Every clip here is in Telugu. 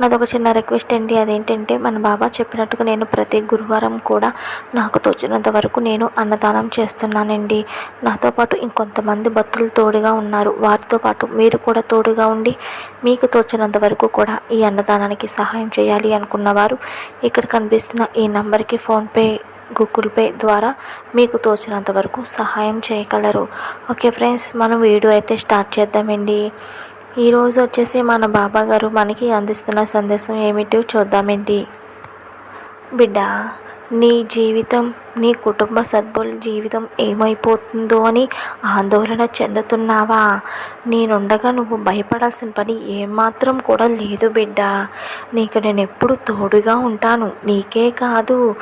నాది ఒక చిన్న రిక్వెస్ట్ అండి. అదేంటంటే మన బాబా చెప్పినట్టుగా నేను ప్రతి గురువారం కూడా నాకు తోచినంత వరకు నేను అన్నదానం చేస్తున్నానండి. నాతో పాటు ఇంకొంతమంది భక్తులు తోడుగా ఉన్నారు. వారితో పాటు మీరు కూడా తోడుగా ఉండి మీకు తోచినంత వరకు కూడా ఈ అన్నదానానికి సహాయం చేయాలి అనుకున్నవారు ఇక్కడ కనిపిస్తున్న ఈ నంబర్కి ఫోన్పే గూగుల్ పే ద్వారా మీకు తోచినంత వరకు సహాయం చేయగలరు. ఓకే ఫ్రెండ్స్ మనం వీడియో అయితే స్టార్ట్ చేద్దామండి. ఈరోజు వచ్చేసి మన బాబా గారు మనకి అందిస్తున్న సందేశం ఏమిటో చూద్దామేంటి? బిడ్డ నీ జీవితం నీ కుటుంబ సభ్యుల జీవితం ఏమైపోతుందో అని ఆందోళన చెందుతున్నావా? నేనుండగా నువ్వు భయపడాల్సిన పని ఏమాత్రం కూడా లేదు బిడ్డ. నీకు నేను ఎప్పుడు తోడుగా ఉంటాను. నీకే కాదు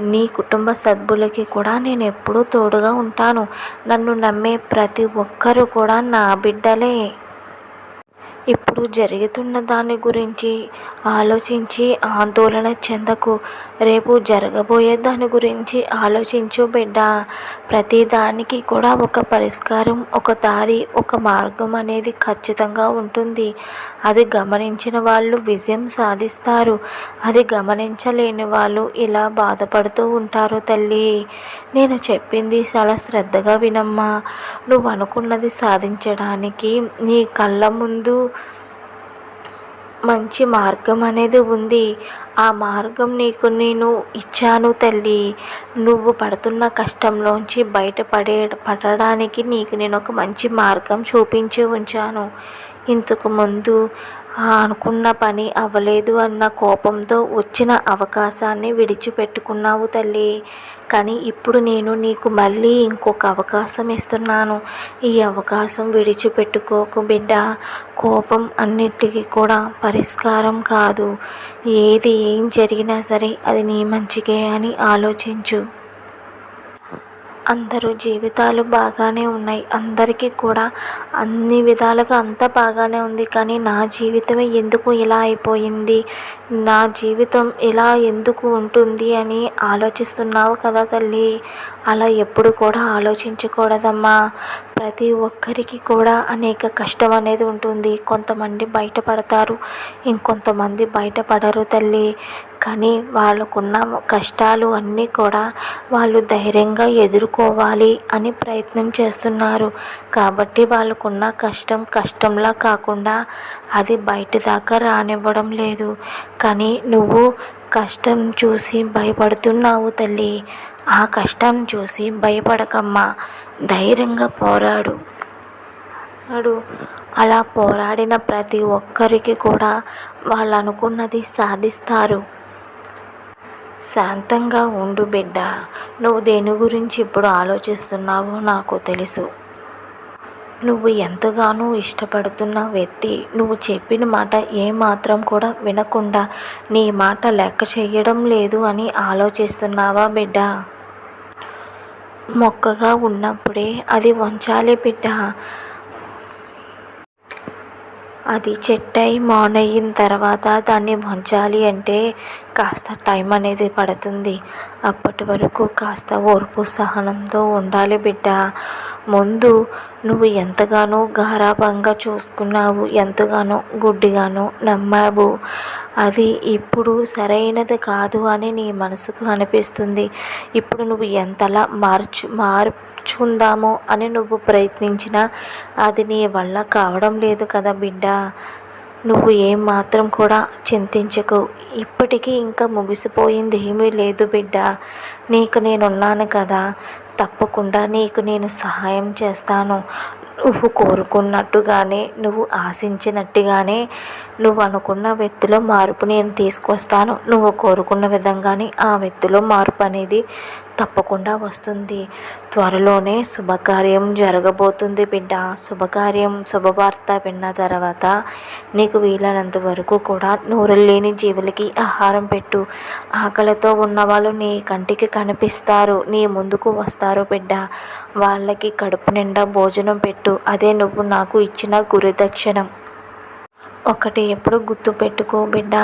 నీ కుటుంబ సభ్యులకి కూడా నేను ఎప్పుడూ తోడుగా ఉంటాను. నన్ను నమ్మే ప్రతి ఒక్కరూ కూడా నా బిడ్డలే. ఇప్పుడు జరుగుతున్న దాని గురించి ఆలోచించి ఆందోళన చెందకు. రేపు జరగబోయే దాని గురించి ఆలోచించు బిడ్డ. ప్రతి దానికి కూడా ఒక పరిష్కారం ఒక దారి ఒక మార్గం అనేది ఖచ్చితంగా ఉంటుంది. అది గమనించిన వాళ్ళు విజయం సాధిస్తారు. అది గమనించలేని వాళ్ళు ఇలా బాధపడుతూ ఉంటారు తల్లి. నేను చెప్పింది చాలా శ్రద్ధగా వినమ్మా. నువ్వు అనుకున్నది సాధించడానికి నీ కళ్ళ ముందు మంచి మార్గం అనేది ఉంది. ఆ మార్గం నీకు నేను ఇచ్చాను తల్లి. నువ్వు పడుతున్న కష్టంలోంచి బయటపడే పడడానికి నీకు నేను ఒక మంచి మార్గం చూపించి ఉంచాను. ఇంతకు ముందు అనుకున్న పని అవ్వలేదు అన్న కోపంతో వచ్చిన అవకాశాన్ని విడిచిపెట్టుకున్నావు తల్లి. కానీ ఇప్పుడు నేను నీకు మళ్ళీ ఇంకొక అవకాశం ఇస్తున్నాను. ఈ అవకాశం విడిచిపెట్టుకోకు బిడ్డ. కోపం అన్నిటికీ కూడా పరిష్కారం కాదు. ఏది ఏం జరిగినా సరే అది నీ మంచికే అని ఆలోచించు. అందరూ జీవితాలు బాగానే ఉన్నాయి. అందరికీ కూడా అన్ని విధాలుగా అంతా బాగానే ఉంది. కానీ నా జీవితమే ఎందుకు ఇలా అయిపోయింది? నా జీవితం ఇలా ఎందుకు ఉంటుంది అని ఆలోచిస్తున్నావు కదా తల్లి. అలా ఎప్పుడు కూడా ఆలోచించకూడదమ్మా. ప్రతి ఒక్కరికి కూడా అనేక కష్టం అనేది ఉంటుంది. కొంతమంది బయటపడతారు. ఇంకొంతమంది బయటపడరు తల్లి. కానీ వాళ్ళకున్న కష్టాలు అన్నీ కూడా వాళ్ళు ధైర్యంగా ఎదుర్కోవాలి అని ప్రయత్నం చేస్తున్నారు. కాబట్టి వాళ్ళకున్న కష్టం కష్టంలా కాకుండా అది బయట దాకా రానివ్వడం లేదు. కానీ నువ్వు కష్టం చూసి భయపడుతున్నావు తల్లి. ఆ కష్టం చూసి భయపడకమ్మా. ధైర్యంగా పోరాడు. అడు అలా పోరాడిన ప్రతి ఒక్కరికి కూడా వాళ్ళు అనుకున్నది సాధిస్తారు. శాంతంగా ఉండు బిడ్డ. నువ్వు దేని గురించి ఇప్పుడు ఆలోచిస్తున్నావో నాకు తెలుసు. నువ్వు ఎంతగానో ఇష్టపడుతున్న వ్యక్తి నువ్వు చెప్పిన మాట ఏమాత్రం కూడా వినకుండా నీ మాట లెక్క చేయడం లేదు అని ఆలోచిస్తున్నావా బిడ్డ? మొక్కగా ఉన్నప్పుడే అది వంచాలి బిడ్డ. అది చెట్టై అయిన తర్వాత దాన్ని వంచాలి అంటే కాస్త టైం అనేది పడుతుంది. అప్పటి వరకు కాస్త ఓర్పు సహనంతో ఉండాలి బిడ్డ. ముందు నువ్వు ఎంతగానో గారాభంగా చూసుకున్నావు ఎంతగానో గుడ్డిగానో నమ్మావు. అది ఇప్పుడు సరైనది కాదు అని నీ మనసుకు అనిపిస్తుంది. ఇప్పుడు నువ్వు ఎంతలా మార్చు మార్చుకుందామో అని నువ్వు ప్రయత్నించినా అది నీ వల్ల కావడం లేదు కదా బిడ్డ. నువ్వు ఏం మాత్రం కూడా చింతించకు. ఇప్పటికీ ఇంకా ముగిసిపోయింది ఏమీ లేదు బిడ్డ. నీకు నేనున్నాను కదా. తప్పకుండా నీకు నేను సహాయం చేస్తాను. నువ్వు కోరుకున్నట్టుగానే నువ్వు ఆశించినట్టుగానే నువ్వు అనుకున్న వ్యక్తిలో మార్పు నేను తీసుకొస్తాను. నువ్వు కోరుకున్న విధంగానే ఆ వ్యక్తిలో మార్పు అనేది తప్పకుండా వస్తుంది. త్వరలోనే శుభకార్యం జరగబోతుంది బిడ్డ. శుభకార్యం శుభవార్త విన్న తర్వాత నీకు వీలైనంత వరకు కూడా నూరు లేని జీవులకి ఆహారం పెట్టు. ఆకలితో ఉన్నవాళ్ళు నీ కంటికి కనిపిస్తారు. నీ ముందుకు వస్తారు బిడ్డ. వాళ్ళకి కడుపు నిండా భోజనం పెట్టు అదే నువ్వు నాకు ఇచ్చిన గురుదక్షిణం. ఒకటి ఎప్పుడు గుర్తు పెట్టుకో బిడ్డ.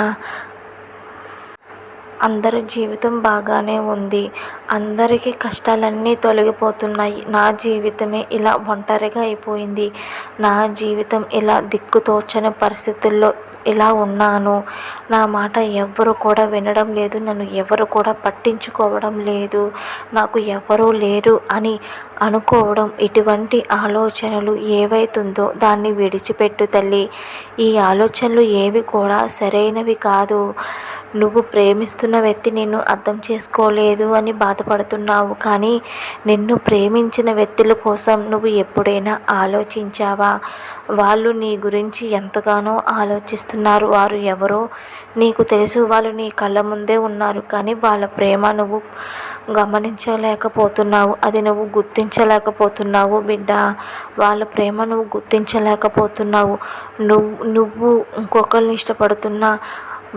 అందరి జీవితం బాగానే ఉంది. అందరికీ కష్టాలన్నీ తొలగిపోతున్నాయి. నా జీవితమే ఇలా ఒంటరిగా అయిపోయింది. నా జీవితం ఇలా దిక్కుతోచని పరిస్థితుల్లో ఇలా ఉన్నాను. నా మాట ఎవ్వరు కూడా వినడం లేదు. నన్ను ఎవరు కూడా పట్టించుకోవడం లేదు. నాకు ఎవరూ లేరు అని అనుకోవడం ఇటువంటి ఆలోచనలు ఏవైతుందో దాన్ని విడిచిపెట్టు తల్లి. ఈ ఆలోచనలు ఏవి కూడా సరైనవి కాదు. నువ్వు ప్రేమిస్తున్న వ్యక్తి నిన్ను అర్థం చేసుకోలేదు అని బాధపడుతున్నావు. కానీ నిన్ను ప్రేమించిన వ్యక్తుల కోసం నువ్వు ఎప్పుడైనా ఆలోచించావా? వాళ్ళు నీ గురించి ఎంతగానో ఆలోచిస్తున్నారు. వారు ఎవరో నీకు తెలుసు. వాళ్ళు నీ కళ్ళ ముందే ఉన్నారు. కానీ వాళ్ళ ప్రేమ నువ్వు గమనించలేకపోతున్నావు. అది నువ్వు గుర్తించలేకపోతున్నావు బిడ్డ. వాళ్ళ ప్రేమ నువ్వు గుర్తించలేకపోతున్నావు. నువ్వు నువ్వు ఇంకొకరిని ఇష్టపడుతున్నా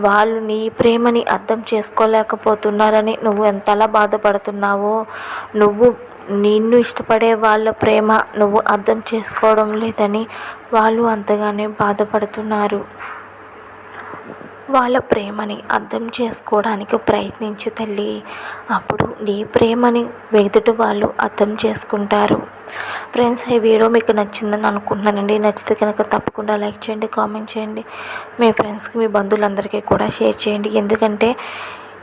వాళ్ళు నీ ప్రేమని అర్థం చేసుకోలేకపోతున్నారని నువ్వు ఎంతలా బాధపడుతున్నావో. నువ్వు నిన్ను ఇష్టపడే వాళ్ళ ప్రేమ నువ్వు అర్థం చేసుకోవడం లేదని వాళ్ళు అంతగానే బాధపడుతున్నారు. వాళ్ళ ప్రేమని అర్థం చేసుకోవడానికి ప్రయత్నించు తల్లి. అప్పుడు నీ ప్రేమని ఎదుటి వాళ్ళు అర్థం చేసుకుంటారు. ఫ్రెండ్స్ ఈ వీడియో మీకు నచ్చిందని అనుకుంటున్నానండి. నచ్చితే కనుక తప్పకుండా లైక్ చేయండి కామెంట్ చేయండి. మీ ఫ్రెండ్స్కి మీ బంధువులందరికీ కూడా షేర్ చేయండి. ఎందుకంటే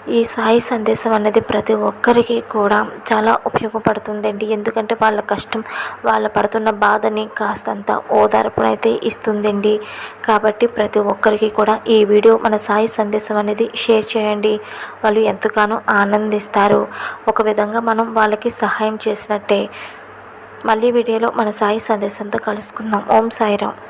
ఈ సాయి సందేశం అనేది ప్రతి ఒక్కరికి కూడా చాలా ఉపయోగపడుతుందండి. ఎందుకంటే వాళ్ళ కష్టం వాళ్ళ పడుతున్న బాధని కాస్తంత ఓదార్పునైతే ఇస్తుందండి. కాబట్టి ప్రతి ఒక్కరికి కూడా ఈ వీడియో మన సాయి సందేశం అనేది షేర్ చేయండి. వాళ్ళు ఎంతగానో ఆనందిస్తారు. ఒక విధంగా మనం వాళ్ళకి సహాయం చేసినట్టే. మళ్ళీ వీడియోలో మన సాయి సందేశంతో కలుసుకుందాం. ఓం సాయిరామ్.